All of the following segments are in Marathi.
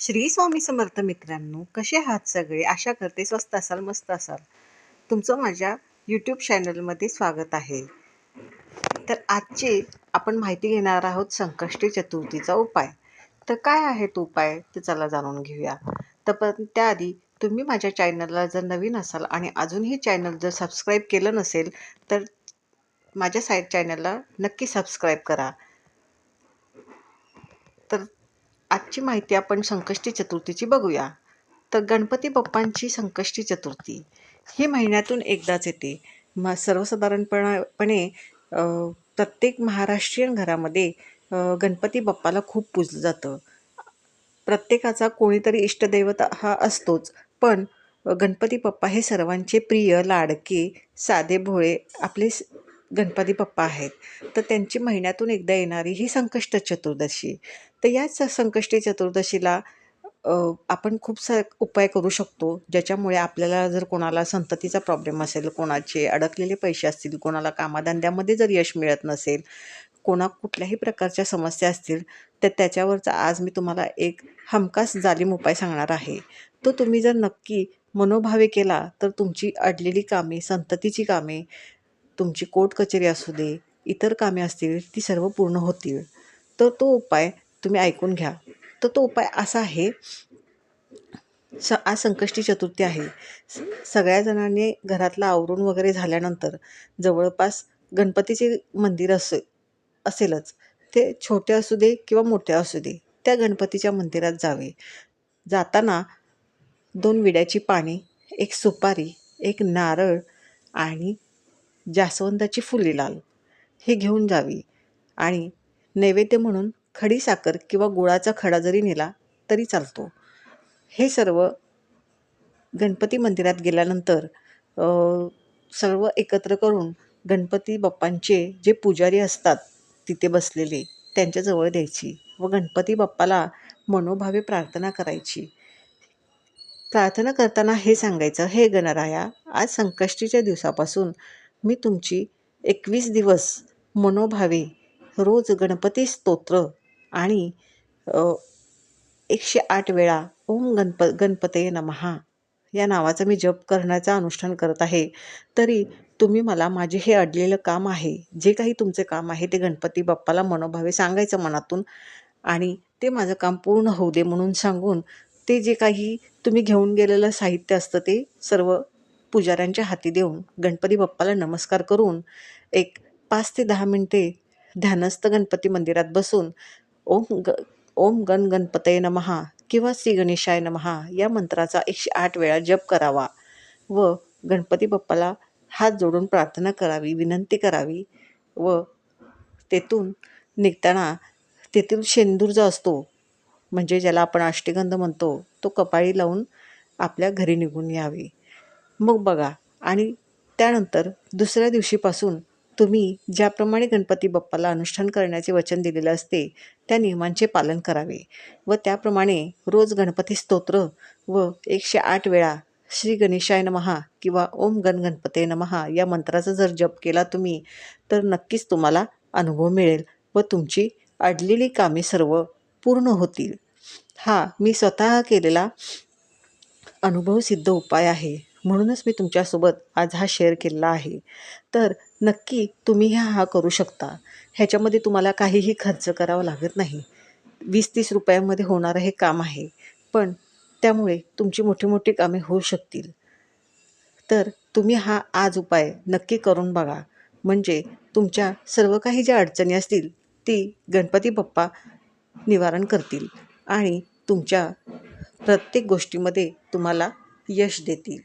श्री स्वामी समर्थ मित्रांनो कसे आहात सगळे? आशा करते स्वस्त असाल मस्त असाल. तुमचं माझ्या यूट्यूब चॅनलमध्ये स्वागत आहे. तर आजची आपण माहिती घेणार आहोत संकष्टी चतुर्थीचा उपाय. तर काय आहे तो उपाय? ते चला जाणून घेऊया. तर पण त्याआधी तुम्ही माझ्या चॅनलला जर नवीन असाल आणि अजूनही चॅनल जर सबस्क्राईब केलं नसेल तर माझ्या साईड चॅनलला नक्की सबस्क्राईब करा तर आजची माहिती आपण संकष्टी चतुर्थीची बघूया. तर गणपती बाप्पांची संकष्टी चतुर्थी. ही महिन्यातून एकदाच येते. म सर्वसाधारणपणापणे प्रत्येक महाराष्ट्रीयन घरामध्ये गणपती बाप्पाला खूप पूजलं जातं. प्रत्येकाचा कोणीतरी इष्टदैवता हा असतोच. पण गणपती बाप्पा हे सर्वांचे प्रिय लाडके साधे भोळे आपले स- गणपती बाप्पा आहेत तर त्यांची महिन्यातून एकदा येणारी ही संकष्ट चतुर्दशी. तर याच संकष्टी चतुर्दशीला आपण खूप सा उपाय करू शकतो ज्याच्यामुळे आपल्याला जर कोणाला संततीचा प्रॉब्लेम असेल कोणाचे अडकलेले पैसे असतील कोणाला कामाधंद्यामध्ये जर यश मिळत नसेल कोणा कुठल्याही प्रकारच्या समस्या असतील तर त्याच्यावरचा आज मी तुम्हाला एक हमखास जालीम उपाय सांगणार आहे. तो तुम्ही जर नक्की मनोभावे केला तर तुमची अडलेली कामे संततीची कामे तुमची कोर्ट कचेरी असू दे इतर कामे असतील ती सर्व पूर्ण होतील. तर तो उपाय तुम्ही ऐकून घ्या. तर तो उपाय असा आहे स आज संकष्टी चतुर्थी आहे. सगळ्या जणांनी घरातलं आवरून वगैरे झाल्यानंतर जवळपास गणपतीचे मंदिर असे असेलच. ते छोटे असू दे किंवा मोठे असू दे त्या गणपतीच्या मंदिरात जावे. जाताना दोन विड्याची पाने एक सुपारी एक नारळ आणि जास्वंदाची फुले लाल. हे घेऊन जावी. आणि नैवेद्य म्हणून खडी साखर किंवा गुळाचा खडा जरी नेला तरी चालतो. हे सर्व गणपती मंदिरात गेल्यानंतर सर्व एकत्र करून गणपती बाप्पांचे जे पुजारी असतात तिथे बसलेले त्यांच्याजवळ द्यायची व गणपती बाप्पाला मनोभावे प्रार्थना करायची. प्रार्थना करताना हे सांगायचं हे गणराया आज संकष्टीच्या दिवसापासून मी तुमची एकवीस दिवस मनोभावे रोज गणपती स्तोत्र आणि एकशे आठ वेळा ओम गणप गणपतये नमहा या नावाचा मी जप करण्याचा अनुष्ठान करत आहे. तरी तुम्ही मला माझे हे अडलेलं काम आहे जे काही तुमचे काम आहे ते गणपती बाप्पाला मनोभावे सांगायचं मनातून आणि ते माझं काम पूर्ण होऊ दे म्हणून सांगून ते जे काही तुम्ही घेऊन गेलेलं साहित्य असतं ते सर्व पुजाऱ्यांच्या हाती देऊन गणपती बाप्पाला नमस्कार करून एक पाच ते दहा मिनटे ध्यानस्थ गणपती मंदिरात बसून ओम ग ओम गण गणपतये नमहा किंवा श्री गणेशाय नमहा या मंत्राचा एकशे आठ वेळा जप करावा व गणपती बाप्पाला हात जोडून प्रार्थना करावी विनंती करावी व तेथून निघताना तेथील शेंदूर जो असतो म्हणजे ज्याला आपण अष्टगंध म्हणतो तो कपाळी लावून आपल्या घरी निघून यावे. मग बघा. आणि त्यानंतर दुसऱ्या दिवशीपासून तुम्ही ज्याप्रमाणे गणपती बाप्पाला अनुष्ठान करण्याचे वचन दिलेले असते त्या नियमांचे पालन करावे व त्याप्रमाणे रोज गणपती स्तोत्र व एकशे आठ वेळा श्री गणेशाय नमहा किंवा ओम गण गणपते नमहा या मंत्राचा जर जप केला तुम्ही तर नक्कीच तुम्हाला अनुभव मिळेल व तुमची अडलेली कामे सर्व पूर्ण होतील. हा मी स्वतः केलेला अनुभव सिद्ध उपाय आहे. म्हणूनच मी तुमच्यासोबत आज हा शेअर केलेला आहे. तर नक्की तुम्ही हा हा करू शकता. ह्याच्यामध्ये तुम्हाला काहीही खर्च करावा लागत नाही. वीस तीस रुपयांमध्ये होणारं हे काम आहे. पण त्यामुळे तुमची मोठी मोठी कामे होऊ शकतील. तर तुम्ही हा आज उपाय नक्की करून बघा. म्हणजे तुमच्या सर्व काही ज्या अडचणी असतील ती गणपती बाप्पा निवारण करतील आणि तुमच्या प्रत्येक गोष्टीमध्ये तुम्हाला यश देतील.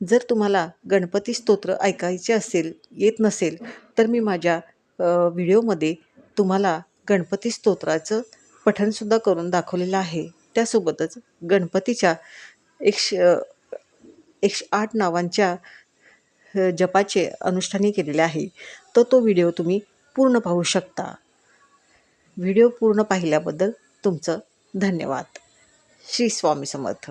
जर तुम्हाला गणपती स्तोत्र ऐकायचे असेल येत नसेल तर मी माझ्या व्हिडिओमध्ये तुम्हाला गणपती स्तोत्राचं पठणसुद्धा करून दाखवलेलं आहे. त्यासोबतच गणपतीच्या एकशे एकशे आठ नावांच्या जपाचे अनुष्ठानी केलेले आहे. तर तो व्हिडिओ तुम्ही पूर्ण पाहू शकता. व्हिडिओ पूर्ण पाहिल्याबद्दल तुमचं धन्यवाद. श्री स्वामी समर्थ.